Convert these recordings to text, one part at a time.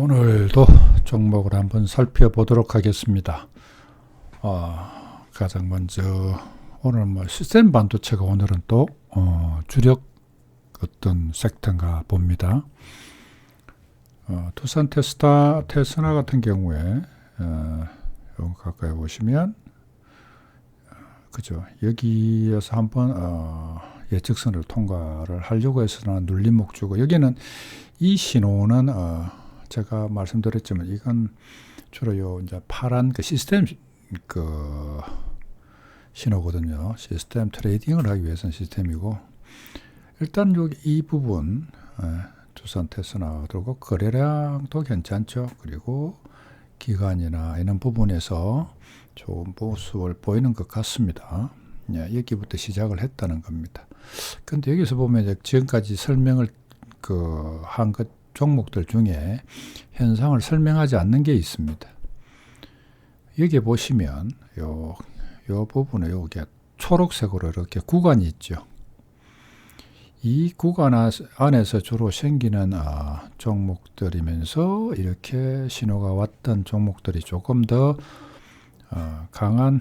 오늘도 종목을 한번 살펴보도록 하겠습니다. 어, 가장 먼저 오늘 뭐 시스템 반도체가 오늘은 또 어, 주력 어떤 섹터인가 봅니다. 어, 두산 테스타 테스나 같은 경우에 어, 가까이 보시면 어, 그죠 여기에서 한번 어, 예측선을 통과를 하려고 해서는 눌림목 주고 여기는 이 신호는 어, 제가 말씀드렸지만 이건 주로 요 이제 파란 그 시스템 그 신호거든요. 시스템 트레이딩을 하기 위해서는 시스템이고 일단 여기 이 부분 두산 테스나 들고 거래량도 괜찮죠. 그리고 기간이나 이런 부분에서 좋은 모습을 보이는 것 같습니다. 예, 여기부터 시작을 했다는 겁니다. 근데 여기서 보면 지금까지 설명을 그 한 것 종목들 중에 현상을 설명하지 않는 게 있습니다. 여기 보시면 요, 요 부분에 여기 초록색으로 이렇게 구간이 있죠. 이 구간 안에서 주로 생기는 아, 종목들이면서 이렇게 신호가 왔던 종목들이 조금 더 어, 강한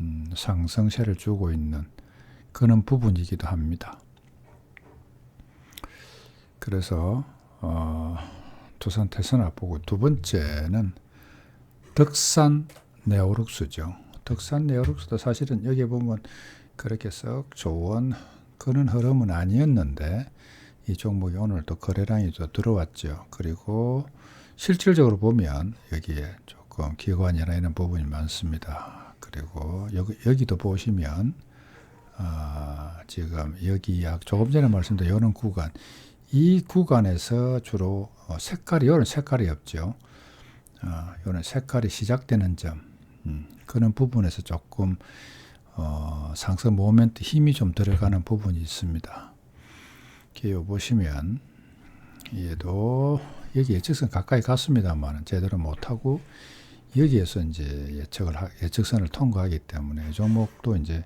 음, 상승세를 주고 있는 그런 부분이기도 합니다. 그래서 어, 두산 태선아 보고 두 번째는 덕산 네오룩스죠. 덕산 네오룩스도 사실은 여기 보면 그렇게 썩 좋은 그런 흐름은 아니었는데 이 종목이 오늘 또 거래량이 또 들어왔죠. 그리고 실질적으로 보면 여기에 조금 기관이나 이런 부분이 많습니다. 그리고 여기, 여기도 보시면 아, 지금 여기 약 조금 전에 말씀드린 이런 구간 이 구간에서 주로 어, 색깔이 이런 색깔이 없죠. 어, 이런 색깔이 시작되는 점 음, 그런 부분에서 조금 어, 상승 모멘트 힘이 좀 들어가는 부분이 있습니다. 기호 보시면 얘도 여기 예측선 가까이 갔습니다만 제대로 못하고 여기에서 이제 예측을 예측선을 통과하기 때문에 종목도 이제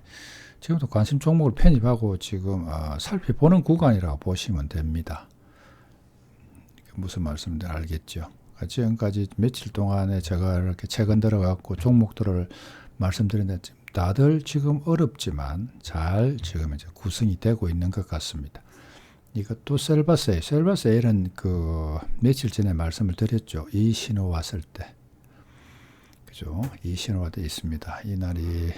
지금도 관심 종목을 편입하고 지금 어, 살펴보는 구간이라고 보시면 됩니다. 무슨 말씀인지 알겠죠. 지금까지 며칠 동안에 제가 이렇게 최근 들어갔고 종목들을 말씀드렸는데 다들 지금 어렵지만 잘 지금 이제 구성이 되고 있는 것 같습니다. 이것도 셀바세이, 셀바세일은 그 며칠 전에 말씀을 드렸죠. 이 신호 왔을 때. 그죠? 이 신호가 되어 있습니다. 이 날이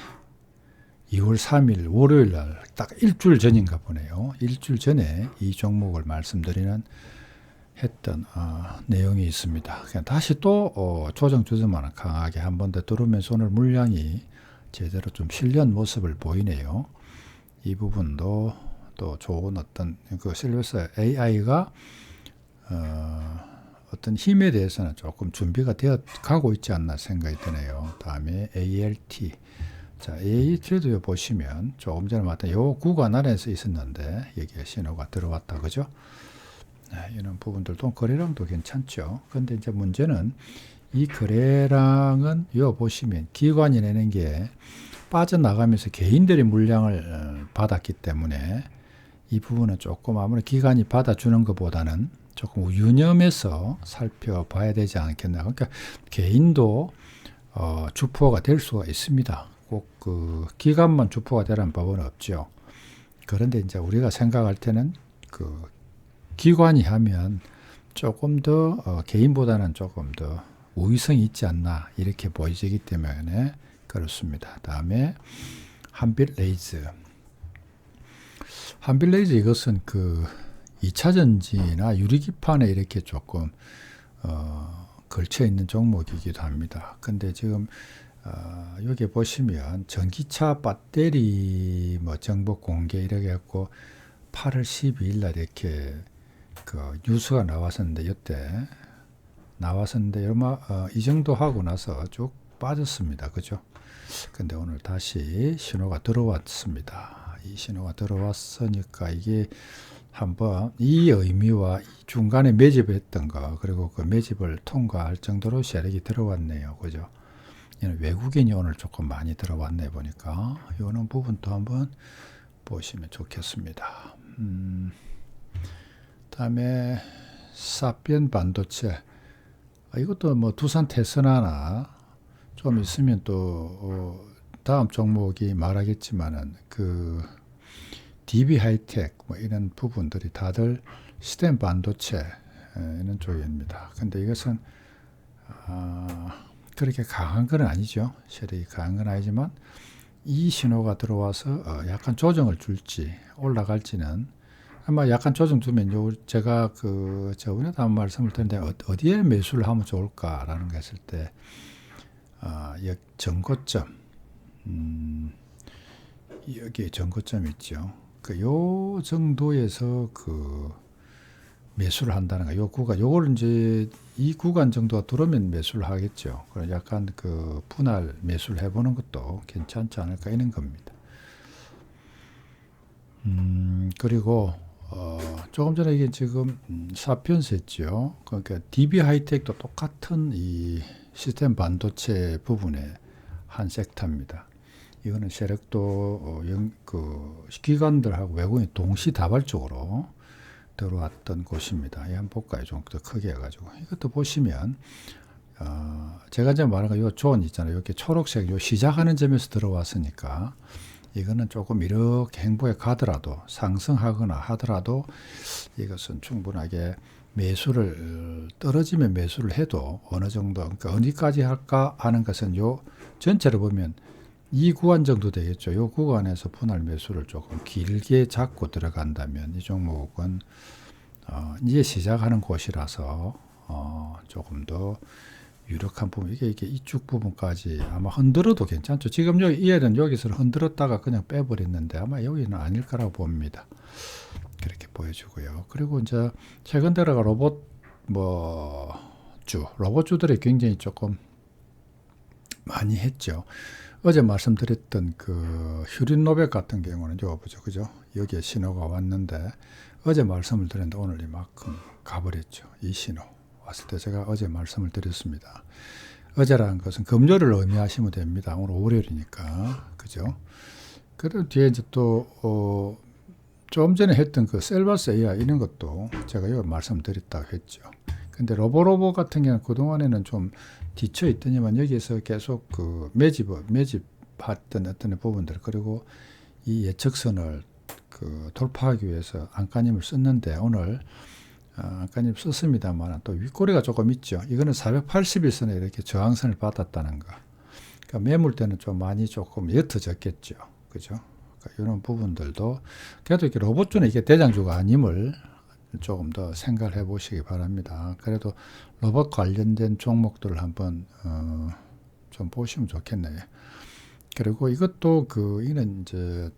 2월 3일 월요일 날 딱 일주일 전인가 보네요. 일주일 전에 이 종목을 말씀드리는 했던 어, 내용이 있습니다. 그냥 다시 또 어, 조정 조정만 강하게 한 번 더 들어오면서 오늘 물량이 제대로 좀 실련 모습을 보이네요. 이 부분도 또 좋은 어떤 그 실버스 AI가 어, 어떤 힘에 대해서는 조금 준비가 되어 가고 있지 않나 생각이 드네요. 다음에 ALT 자, 이 트레이드 보시면 조금 전에 말했던 요 구간 안에서 있었는데 여기에 신호가 들어왔다. 그죠? 네, 이런 부분들도 거래량도 괜찮죠. 근데 이제 문제는 이 거래량은 요 보시면 기관이 내는 게 빠져나가면서 개인들이 물량을 어, 받았기 때문에 이 부분은 조금 아무리 기관이 받아주는 것보다는 조금 유념해서 살펴봐야 되지 않겠나. 그러니까 개인도 어, 주포가 될 수가 있습니다. 꼭 그 기간만 주포가 되라는 법은 없죠. 그런데 이제 우리가 생각할 때는 그 기관이 하면 조금 더 어, 개인보다는 조금 더 우위성이 있지 않나 이렇게 보이기 때문에 그렇습니다. 다음에 한빌 레이즈. 한빌 레이즈 이것은 그 2차 전지나 유리기판에 이렇게 조금 어, 걸쳐 있는 종목이기도 합니다. 근데 지금 어, 여기 보시면 전기차 배터리 뭐 정보 공개 이렇게 했고 8월 12일 날 이렇게 그 뉴스가 나왔었는데 이때 나왔었는데 얼마 어, 이 정도 하고 나서 쭉 빠졌습니다. 그죠? 근데 오늘 다시 신호가 들어왔습니다. 이 신호가 들어왔으니까 이게 한번 이 의미와 중간에 매집했던 거 그리고 그 매집을 통과할 정도로 세력이 들어왔네요. 그죠? 외국인이 오늘 조금 많이 들어왔네 보니까 이런 부분도 한번 보시면 좋겠습니다. 음, 다음에 사피엔 반도체 아, 이것도 뭐 두산 테스나나 좀 있으면 또 어, 다음 종목이 말하겠지만은 그 DB 하이텍 뭐 이런 부분들이 다들 시스템 반도체 에, 이런 쪽입니다. 근데 이것은 아, 그렇게 강한 건 아니죠. 세력이 강한 건 아니지만 이 신호가 들어와서 어, 약간 조정을 줄지 올라갈지는 아마 약간 조정 두면 요 제가 그 저번에도 한 말씀을 드렸는데 어- 어디에 매수를 하면 좋을까라는 거 했을 때 아, 여 정고점 음, 여기 정고점 있죠. 그 요 정도에서 그 매수를 한다는 거. 요 구간 요걸 이제 이 구간 정도가 들어오면 매수를 하겠죠. 그래 약간 그 분할 매수를 해보는 것도 괜찮지 않을까 이런 겁니다. 음 그리고 어 조금 전에 이게 지금 했죠. 그러니까 DB 하이텍도 똑같은 이 시스템 반도체 부분의 한 섹터입니다. 이거는 세력도 어, 영, 그 기관들하고 외국인이 동시다발적으로 들어왔던 곳입니다. 이 한번 볼까요? 좀 더 크게 해가지고 이것도 보시면 어, 제가 이제 말한 거요 존 있잖아요. 이렇게 초록색 요 시작하는 점에서 들어왔으니까 이거는 조금 이렇게 행보에 가더라도 상승하거나 하더라도 이것은 충분하게 매수를 어, 떨어지면 매수를 해도 어느 정도 그러니까 어디까지 할까 하는 것은 요 전체를 보면 이 구간 정도 되겠죠. 요 구간에서 분할 매수를 조금 길게 잡고 들어간다면 이 종목은 어, 이제 시작하는 곳이라서 어, 조금 더 유력한 부분 이게 이게 이쪽 부분까지 아마 흔들어도 괜찮죠. 지금 여기 이 애는 여기서 흔들었다가 그냥 빼버렸는데 아마 여기는 아닐 거라고 봅니다. 그렇게 보여주고요. 그리고 이제 최근 들어가 로봇 뭐 주 로봇주들이 굉장히 조금 많이 했죠. 어제 말씀드렸던 그 휴린 노백 같은 경우는 요 보죠. 그죠? 여기에 신호가 왔는데 어제 말씀을 드렸는데 오늘 이만큼 가버렸죠. 이 신호 왔을 때 제가 어제 말씀을 드렸습니다. 어제라는 것은 금요일을 의미하시면 됩니다. 오늘 월요일이니까. 그죠? 그리고 뒤에 이제 또, 어, 좀 전에 했던 그 셀바스 AI 이런 것도 제가 여기 말씀드렸다고 했죠. 근데 로보로보 같은 경우는 그동안에는 좀 뒤쳐 있더니만 여기에서 계속 그 매집, 매집했던 어떤 부분들, 그리고 이 예측선을 그 돌파하기 위해서 안가님을 썼는데 오늘 어, 안가님 썼습니다만 또 윗꼬리가 조금 있죠. 이거는 480일선에 이렇게 저항선을 받았다는 거. 그러니까 매물대는 좀 많이 조금 옅어졌겠죠. 그죠? 그러니까 이런 부분들도 그래도 이렇게 로봇주는 이게 대장주가 아님을 조금 더 생각을 해 보시기 바랍니다. 그래도 로봇 관련된 종목들을 한번 어, 좀 보시면 좋겠네요. 그리고 이것도 그 이는 이제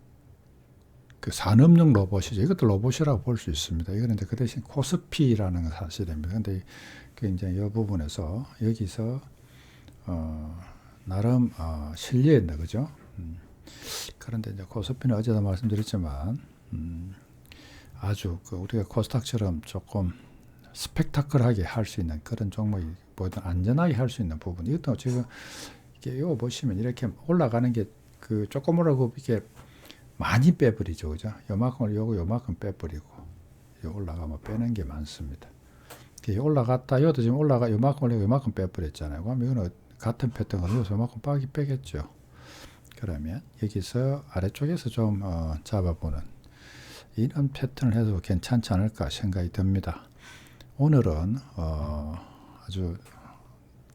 그 산업용 로봇이죠. 이것도 로봇이라고 볼 수 있습니다. 이거는 이제 그 대신 코스피라는 사실입니다. 근데 그 이제 이 부분에서 여기서 어, 나름 어, 실리했다 그죠? 음. 그런데 이제 코스피는 어제도 말씀드렸지만 음, 아주 그 우리가 코스닥처럼 조금 스펙타클하게 할 수 있는 그런 종목이 보다 안전하게 할 수 있는 부분. 이것도 지금 이게 요 보시면 이렇게 올라가는 게 그 조금 올라가고 이게 많이 빼버리죠. 그죠? 요만큼을 요거 요만큼 빼버리고 요 올라가면 빼는 게 많습니다. 이게 올라갔다 요도 지금 올라가 요만큼 올리고 요만큼 빼버렸잖아요. 그럼 이거는 같은 패턴으로 요만큼 빠기 빼겠죠. 그러면 여기서 아래쪽에서 좀 어, 잡아보는 이런 패턴을 해도 괜찮지 않을까 생각이 듭니다. 오늘은 어, 아주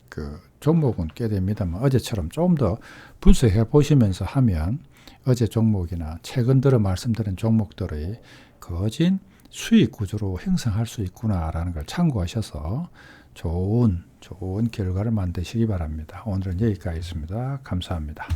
그 종목은 꽤 됩니다만 어제처럼 좀더 분석해 보시면서 하면 어제 종목이나 최근 들어 말씀드린 종목들의 거진 수익 구조로 형성할 수 있구나라는 걸 참고하셔서 좋은 좋은 결과를 만드시기 바랍니다. 오늘은 여기까지 있습니다. 감사합니다.